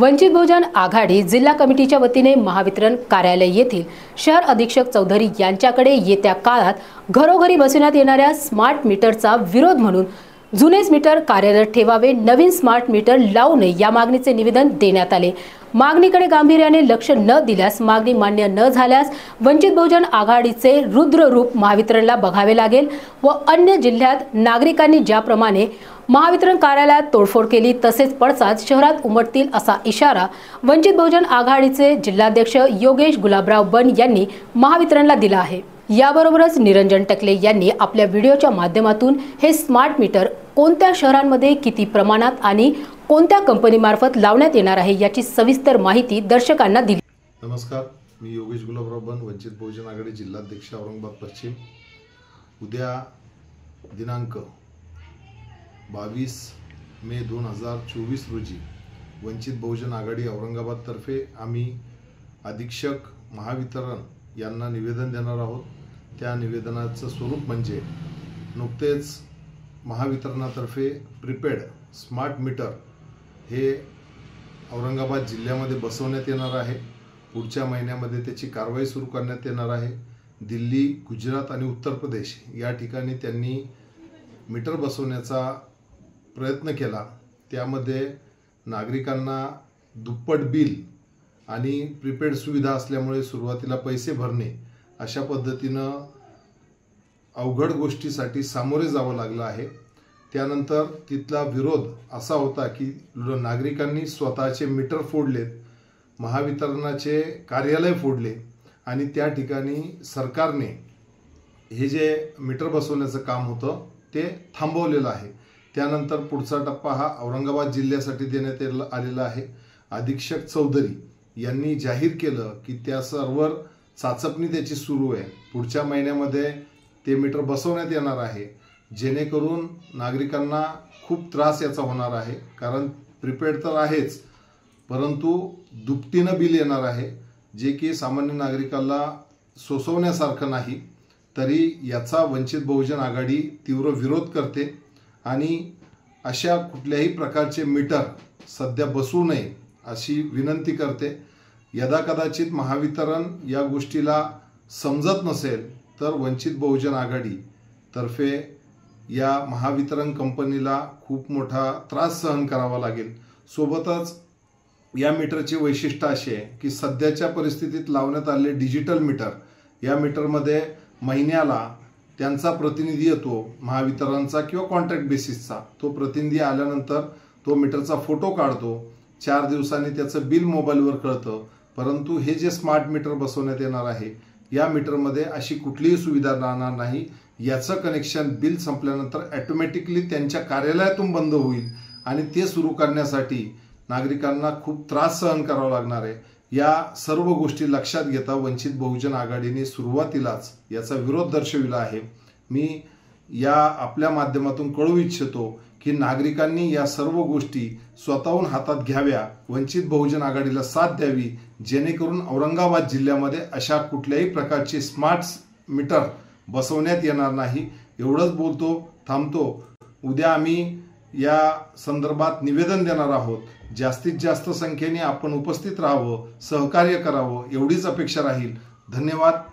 वंचित बहुजन आघाडी जिल्हा कमिटीच्या वतीने महावितरण कार्यालय येथील शहर अधीक्षक चौधरी यांच्याकडे येत्या काळात घरोघरी बसवण्यात येणाऱ्या स्मार्ट मीटरचा विरोध म्हणून जुनेच मीटर कार्यरत ठेवावे नवीन स्मार्ट मीटर लावू नये या मागणीचे निवेदन देण्यात आले. मागणीकडे गांभीर्याने लक्ष न दिल्यास मागणी मान्य न झाल्यास वंचित बहुजन आघाडीचे रुद्र रूप महावितरणला बघावे लागेल व अन्य जिल्ह्यात नागरिकांनी ज्याप्रमाणे महावितरण कार्यालयात तोडफोड केली तसेच पडसाद शहरात उमटतील असा इशारा वंचित बहुजन आघाडीचे जिल्हाध्यक्ष योगेश गुलाबराव बन यांनी महावितरणला दिला आहे. याबरोबरच निरंजन टकले यांनी आपल्या व्हिडिओच्या माध्यमातून हे स्मार्ट मीटर कोणत्या शहरांमध्ये किती प्रमाणात आणि कोणत्या कंपनीमार्फत लावण्यात येणार आहे याची सविस्तर माहिती दर्शकांना दिली. नमस्कार मी योगेश गुलाबराव बन वंचित बहुजन आघाडी जिल्हाध्यक्ष औरंगाबाद पश्चिम. उद्या दिनांक बावीस मे दोन हजार चोवीस रोजी वंचित बहुजन आघाडी औरंगाबादतर्फे आम्ही अधीक्षक महावितरण यांना निवेदन देणार आहोत. त्या निवेदनाचं स्वरूप म्हणजे नुकतेच महावितरणातर्फे प्रिपेड स्मार्ट मीटर हे औरंगाबाद जिल्ह्यामध्ये बसवण्यात येणार आहे. पुढच्या महिन्यामध्ये त्याची कारवाई सुरू करण्यात येणार आहे. दिल्ली गुजरात आणि उत्तर प्रदेश या ठिकाणी त्यांनी मीटर बसवण्याचा प्रयत्न केला त्यामध्ये नागरिकांना दुप्पट बिल आणि प्रीपेड सुविधा असल्यामुळे सुरुवातीला पैसे भरणे अशा पद्धतीनं अवघड गोष्टीसाठी सामोरे जावं लागलं आहे. त्यानंतर तिथला विरोध असा होता की नागरिकांनी स्वतःचे मीटर फोडलेत महावितरणाचे कार्यालय फोडले आणि त्या ठिकाणी सरकारने हे जे मीटर बसवण्याचं काम होतं ते थांबवलेलं आहे. त्यानंतर पुढचा टप्पा हा औरंगाबाद जिल्ह्यासाठी देण्यात आलेला आहे. अधीक्षक चौधरी यांनी जाहीर केलं की त्या सर्वर चाचपणी त्याची सुरू आहे. पुढच्या महिन्यामध्ये ते मीटर बसवण्यात येणार आहे. जेणेकरून नागरिकांना खूप त्रास याचा होणार आहे. कारण प्रिपेड तर आहेच परंतु दुपटीनं बिल येणार आहे जे की सामान्य नागरिकाला सोसवण्यासारखं नाही. तरी याचा वंचित बहुजन आघाडी तीव्र विरोध करते. आणि अशा कुठल्याही प्रकारचे मीटर सध्या बसू नये अशी विनंती करते. यदा कदाचित महावितरण या गोष्टीला समजत नसेल तर वंचित बहुजन आघाडी तर्फे या महावितरण कंपनीला खूप मोठा त्रास सहन करावा लागेल. सोबतच या मीटरचे वैशिष्ट्य असे आहे की सध्याच्या परिस्थितीत लावण्यात आलेले डिजिटल मीटर या मीटरमध्ये महिन्याला त्यांचा प्रतिनिधी येतो महावितरणचा किंवा कॉन्ट्रॅक्ट बेसिसचा तो प्रतिनिधी आल्यानंतर तो मीटरचा फोटो काढतो. चार दिवसांनी त्याचं बिल मोबाईलवर कळतं. परंतु हे जे स्मार्ट मीटर बसवण्यात येणार आहे या मीटरमध्ये अशी कुठलीही सुविधा राहणार नाही. याचं कनेक्शन बिल संपल्यानंतर ॲटोमॅटिकली त्यांच्या कार्यालयातून बंद होईल आणि ते सुरू करण्यासाठी नागरिकांना खूप त्रास सहन करावा लागणार आहे. या सर्व गोष्टी लक्षात घेता वंचित बहुजन आघाडीने सुरुवातीलाच याचा विरोध दर्शविला आहे. मी या आपल्या माध्यमातून कळू इच्छितो की नागरिकांनी या सर्व गोष्टी स्वतःहून हातात घ्याव्या वंचित बहुजन आघाडीला साथ द्यावी जेणेकरून औरंगाबाद जिल्ह्यामध्ये अशा कुठल्याही प्रकारचे स्मार्ट मीटर बसवण्यात येणार नाही. एवढंच बोलतो थांबतो. उद्या आम्ही या संदर्भात निवेदन देणार आहोत. जास्तीत जास्त संख्येने आपण उपस्थित राहावं सहकार्य करावं एवढीच अपेक्षा राहील. धन्यवाद.